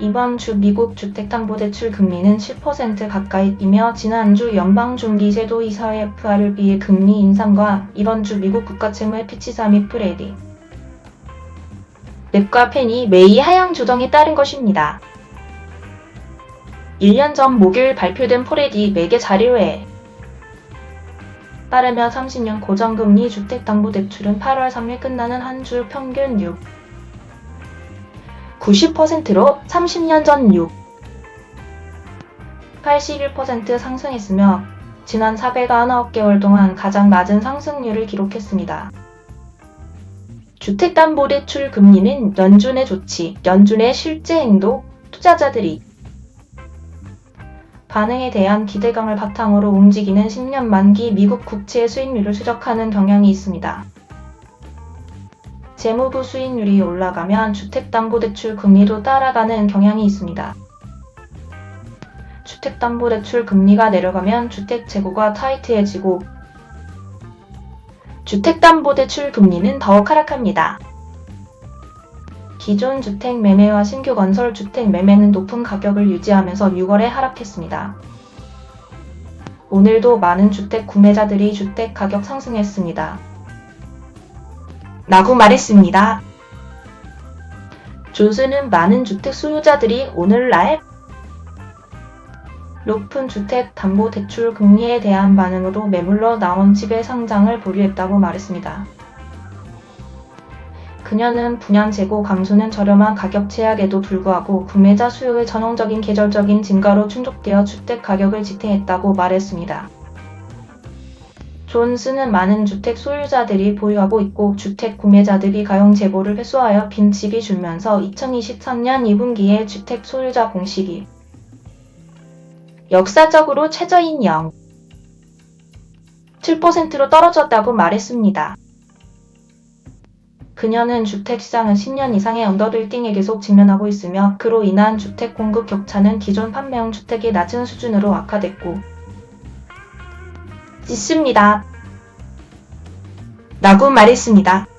이번 주 미국 주택담보대출 금리는 10% 가까이이며 지난주 연방준비제도 이사회 FRB의 금리 인상과 이번 주 미국 국가채무의 피치사 및 프레디 랩과 펜이 매이 하향 조정에 따른 것입니다. 1년 전 목요일 발표된 포레디 매개 자료에 따르면 30년 고정금리 주택담보대출은 8월 3일 끝나는 한 주 평균 6 90%로 30년 전 6, 81% 상승했으며 지난 409 개월 동안 가장 낮은 상승률을 기록했습니다. 주택담보대출 금리는 연준의 조치, 연준의 실제 행동, 투자자들이 반응에 대한 기대감을 바탕으로 움직이는 10년 만기 미국 국채 수익률을 추적하는 경향이 있습니다. 재무부 수익률이 올라가면 주택담보대출 금리도 따라가는 경향이 있습니다. 주택담보대출 금리가 내려가면 주택 재고가 타이트해지고 주택담보대출 금리는 더욱 하락합니다. 기존 주택 매매와 신규 건설 주택 매매는 높은 가격을 유지하면서 6월에 하락했습니다. 오늘도 많은 주택 구매자들이 주택 가격 상승했습니다. 라고 말했습니다. 존스는 많은 주택 소유자들이 오늘날 높은 주택 담보 대출 금리에 대한 반응으로 매물러 나온 집의 상장을 보류했다고 말했습니다. 그녀는 분양 재고 감소는 저렴한 가격 제약에도 불구하고 구매자 수요의 전형적인 계절적인 증가로 충족되어 주택 가격을 지탱했다고 말했습니다. 존스는 많은 주택 소유자들이 보유하고 있고 주택 구매자들이 가용 재고를 회수하여 빈집이 줄면서 2023년 2분기에 주택 소유자 공식이 역사적으로 최저인 0. 7%로 떨어졌다고 말했습니다. 그녀는 주택 시장은 10년 이상의 언더빌딩에 계속 직면하고 있으며 그로 인한 주택 공급 격차는 기존 판매형 주택이 낮은 수준으로 악화됐고 있습니다. 라고 말했습니다.